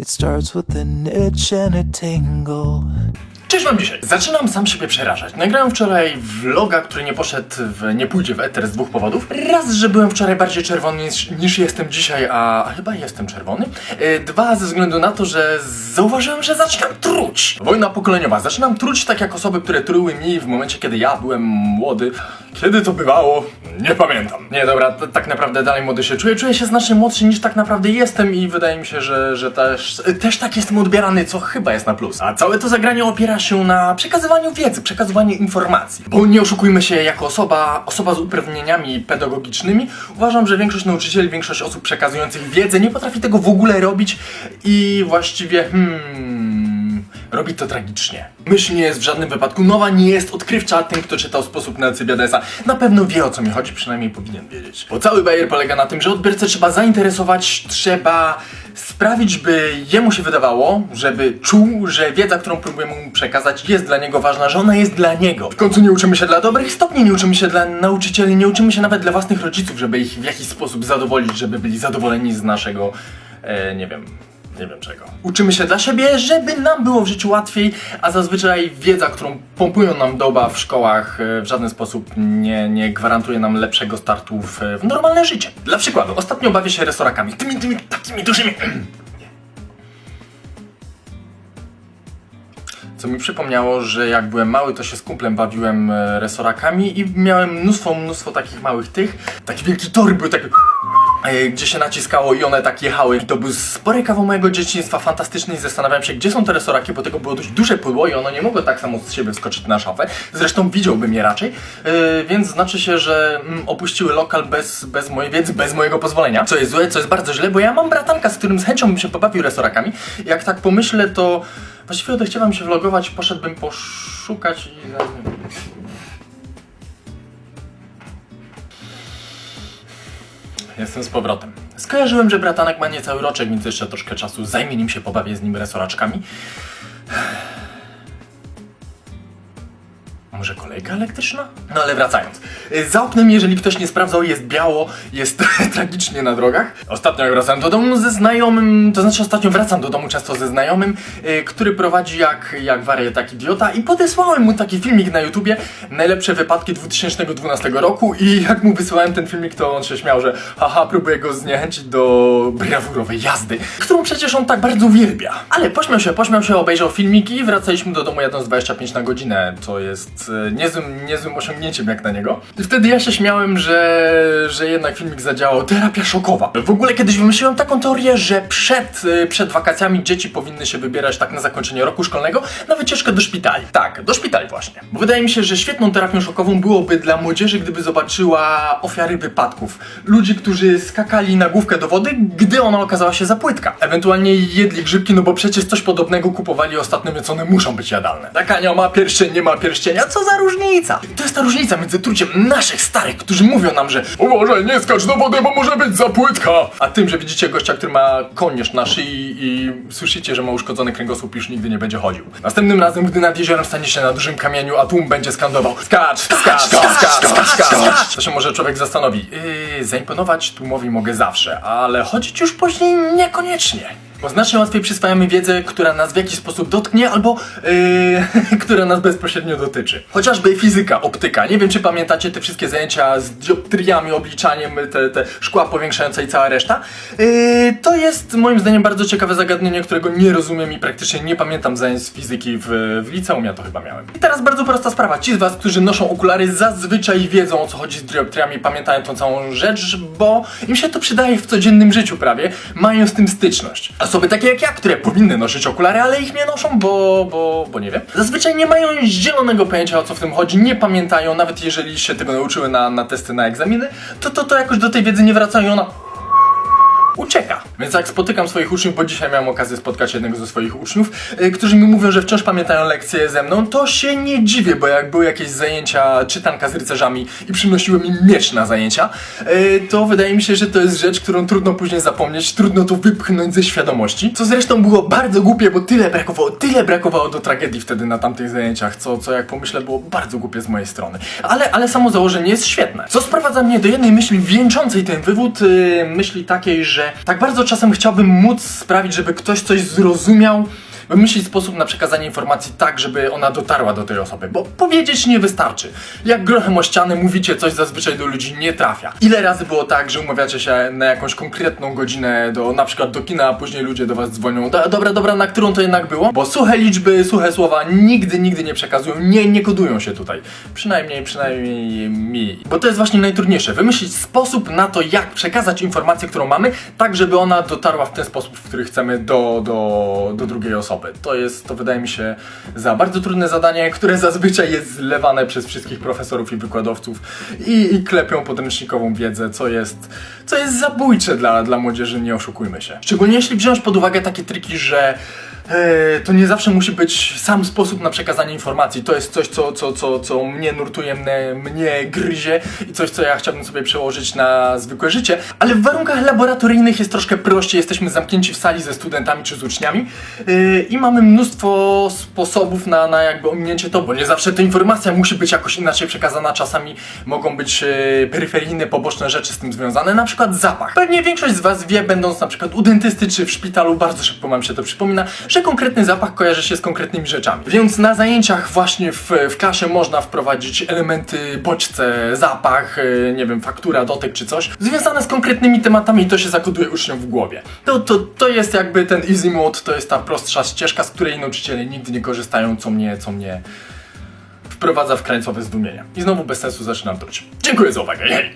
It starts with and a tingle. Cześć wam dzisiaj! Zaczynam sam siebie przerażać. Nagrałem wczoraj vloga, który nie poszedł w, nie pójdzie w eter z dwóch powodów. Raz, że byłem wczoraj bardziej czerwony niż, niż jestem dzisiaj, a, a chyba jestem czerwony. E, Dwa, ze względu na to, że zauważyłem, że zaczynam truć. Wojna pokoleniowa. Zaczynam truć tak jak osoby, które truły mi w momencie, kiedy ja byłem młody. Kiedy to bywało? Nie pamiętam. Nie, dobra, t- tak naprawdę dalej młody się czuję. Czuję się znacznie młodszy niż tak naprawdę jestem i wydaje mi się, że, że też, też tak jestem odbierany, co chyba jest na plus. A całe to zagranie opiera się na przekazywaniu wiedzy, przekazywaniu informacji. Bo nie oszukujmy się, jako osoba, osoba z uprawnieniami pedagogicznymi, uważam, że większość nauczycieli, większość osób przekazujących wiedzę nie potrafi tego w ogóle robić i właściwie, hmm, robi to tragicznie. Myśl nie jest w żadnym wypadku nowa, nie jest odkrywcza. Ten, kto czytał sposób na Cybiadesa, na pewno wie o co mi chodzi, przynajmniej powinien wiedzieć. Bo cały bajer polega na tym, że odbiorcę trzeba zainteresować, trzeba sprawić, by jemu się wydawało, żeby czuł, że wiedza, którą próbujemy mu przekazać, jest dla niego ważna, że ona jest dla niego. W końcu nie uczymy się dla dobrych stopni, nie uczymy się dla nauczycieli, nie uczymy się nawet dla własnych rodziców, żeby ich w jakiś sposób zadowolić, żeby byli zadowoleni z naszego, e, nie wiem, nie wiem czego. Uczymy się dla siebie, żeby nam było w życiu łatwiej, a zazwyczaj wiedza, którą pompują nam doba w szkołach, e, w żaden sposób nie, nie gwarantuje nam lepszego startu w, w normalne życie. Dla przykładu, ostatnio bawię się resorakami, tymi, tymi takimi dużymi. Co mi przypomniało, że jak byłem mały, to się z kumplem bawiłem e, resorakami i miałem mnóstwo, mnóstwo takich małych tych. Taki wielki tor był taki gdzie się naciskało i one tak jechały. I to był spory kawał mojego dzieciństwa, fantastyczny i zastanawiałem się, gdzie są te resoraki, bo tego było dość duże pudło i ono nie mogło tak samo z siebie wskoczyć na szafę. Zresztą widziałbym je raczej, e, więc znaczy się, że mm, opuściły lokal bez, bez mojej wiedzy, bez mojego pozwolenia. Co jest złe, co jest bardzo źle, bo ja mam bratanka, z którym z chęcią bym się pobawił resorakami. Jak tak pomyślę, to właściwie odechciałem się vlogować, poszedłbym poszukać i... Jestem z powrotem. Skojarzyłem, że bratanek ma niecały roczek, więc jeszcze troszkę czasu zajmie nim się pobawię z nim resoraczkami. Może kolejka elektryczna? No ale wracając. Y, Za oknem, jeżeli ktoś nie sprawdzał, jest biało, jest tragicznie na drogach. Ostatnio jak wracałem do domu ze znajomym, to znaczy ostatnio wracam do domu często ze znajomym, y, który prowadzi jak, jak wariat, tak idiota i podesłałem mu taki filmik na YouTubie, najlepsze wypadki 2012 roku i jak mu wysyłałem ten filmik, to on się śmiał, że haha, próbuję go zniechęcić do brawurowej jazdy, którą przecież on tak bardzo uwielbia. Ale pośmiał się, pośmiał się, obejrzał filmiki i wracaliśmy do domu jadąc 25 na godzinę, co jest e, niezłym, niezłym osiągnięciem jak na niego. I wtedy ja się śmiałem, że, że jednak filmik zadziałał. Terapia szokowa. W ogóle kiedyś wymyśliłem taką teorię, że przed, e, przed wakacjami dzieci powinny się wybierać tak na zakończenie roku szkolnego na wycieczkę do szpitali. Tak, do szpitali właśnie. Bo wydaje mi się, że świetną terapią szokową byłoby dla młodzieży, gdyby zobaczyła ofiary wypadków. Ludzi, którzy skakali na główkę do wody, gdy ona okazała się za płytka. Ewentualnie jedli grzybki, no bo przecież coś podobnego kupowali ostatnio, więc one muszą być jadalne. Taka nie ma pierścień, nie ma pierścienia, co za różnica? To jest ta różnica między truciem naszych starych, którzy mówią nam, że uważaj, nie skacz do wody, bo może być za płytka. A tym, że widzicie gościa, który ma kołnierz na szyi i słyszycie, że ma uszkodzony kręgosłup i już nigdy nie będzie chodził. Następnym razem, gdy nad jeziorem stanie się na dużym kamieniu, a tłum będzie skandował skacz, skacz, skacz, skacz, skacz, to się może człowiek zastanowi. Yy, zaimponować tłumowi mogę zawsze, ale chodzić już później niekoniecznie. Bo znacznie łatwiej przyswajamy wiedzę, która nas w jakiś sposób dotknie, albo yy, która nas bezpośrednio dotyczy. Chociażby fizyka, optyka. Nie wiem, czy pamiętacie te wszystkie zajęcia z dioptriami, obliczaniem, te, te szkła powiększające i cała reszta. Yy, to jest moim zdaniem bardzo ciekawe zagadnienie, którego nie rozumiem i praktycznie nie pamiętam zajęć z fizyki w, w liceum, ja to chyba miałem. I teraz bardzo prosta sprawa. Ci z was, którzy noszą okulary, zazwyczaj wiedzą o co chodzi z dioptriami, pamiętają tą całą rzecz, bo im się to przydaje w codziennym życiu prawie, mają z tym styczność. Osoby takie jak ja, które powinny nosić okulary, ale ich nie noszą, bo, bo, bo nie wiem. Zazwyczaj nie mają zielonego pojęcia o co w tym chodzi, nie pamiętają, nawet jeżeli się tego nauczyły na, na testy, na egzaminy, to, to, to jakoś do tej wiedzy nie wracają i ona ucieka. Więc jak spotykam swoich uczniów, bo dzisiaj miałem okazję spotkać jednego ze swoich uczniów, y, którzy mi mówią, że wciąż pamiętają lekcje ze mną, to się nie dziwię, bo jak były jakieś zajęcia czytanka z rycerzami i przynosiłem im miecz na zajęcia, y, to wydaje mi się, że to jest rzecz, którą trudno później zapomnieć, trudno to wypchnąć ze świadomości, co zresztą było bardzo głupie, bo tyle brakowało, tyle brakowało do tragedii wtedy na tamtych zajęciach, co, co jak pomyślę było bardzo głupie z mojej strony. Ale, ale samo założenie jest świetne. Co sprowadza mnie do jednej myśli wieńczącej ten wywód, y, myśli takiej, że że tak bardzo czasem chciałbym móc sprawić, żeby ktoś coś zrozumiał, wymyślić sposób na przekazanie informacji tak, żeby ona dotarła do tej osoby, bo powiedzieć nie wystarczy. Jak grochem o ścianę mówicie coś zazwyczaj do ludzi nie trafia. Ile razy było tak, że umawiacie się na jakąś konkretną godzinę do na przykład do kina, a później ludzie do was dzwonią. "Do- Dobra, dobra, na którą to jednak było? Bo suche liczby, suche słowa nigdy, nigdy nie przekazują, nie, nie kodują się tutaj. Przynajmniej, przynajmniej mi. Bo to jest właśnie najtrudniejsze. Wymyślić sposób na to, jak przekazać informację, którą mamy, tak żeby ona dotarła w ten sposób, w który chcemy do, do, do drugiej osoby. To jest, to wydaje mi się, za bardzo trudne zadanie, które zazwyczaj jest zlewane przez wszystkich profesorów i wykładowców i, i klepią podręcznikową wiedzę, co jest, co jest zabójcze dla, dla młodzieży, nie oszukujmy się. Szczególnie jeśli wziąć pod uwagę takie triki, że to nie zawsze musi być sam sposób na przekazanie informacji. To jest coś, co, co, co, co mnie nurtuje, mnie, mnie gryzie i coś, co ja chciałbym sobie przełożyć na zwykłe życie. Ale w warunkach laboratoryjnych jest troszkę prościej. Jesteśmy zamknięci w sali ze studentami czy z uczniami yy, i mamy mnóstwo sposobów na, na jakby ominięcie to, bo nie zawsze ta informacja musi być jakoś inaczej przekazana. Czasami mogą być yy, peryferyjne, poboczne rzeczy z tym związane, na przykład zapach. Pewnie większość z Was wie, będąc na przykład u dentysty czy w szpitalu, bardzo szybko Wam się to przypomina, że konkretny zapach kojarzy się z konkretnymi rzeczami. Więc na zajęciach właśnie w, w klasie można wprowadzić elementy bodźce, zapach, yy, nie wiem, faktura, dotyk czy coś, związane z konkretnymi tematami i to się zakoduje uczniom w głowie. To, to, to jest jakby ten easy mode, to jest ta prostsza ścieżka, z której nauczyciele nigdy nie korzystają, co mnie, co mnie wprowadza w krańcowe zdumienie. I znowu bez sensu zaczynam truć. Dziękuję za uwagę, hej!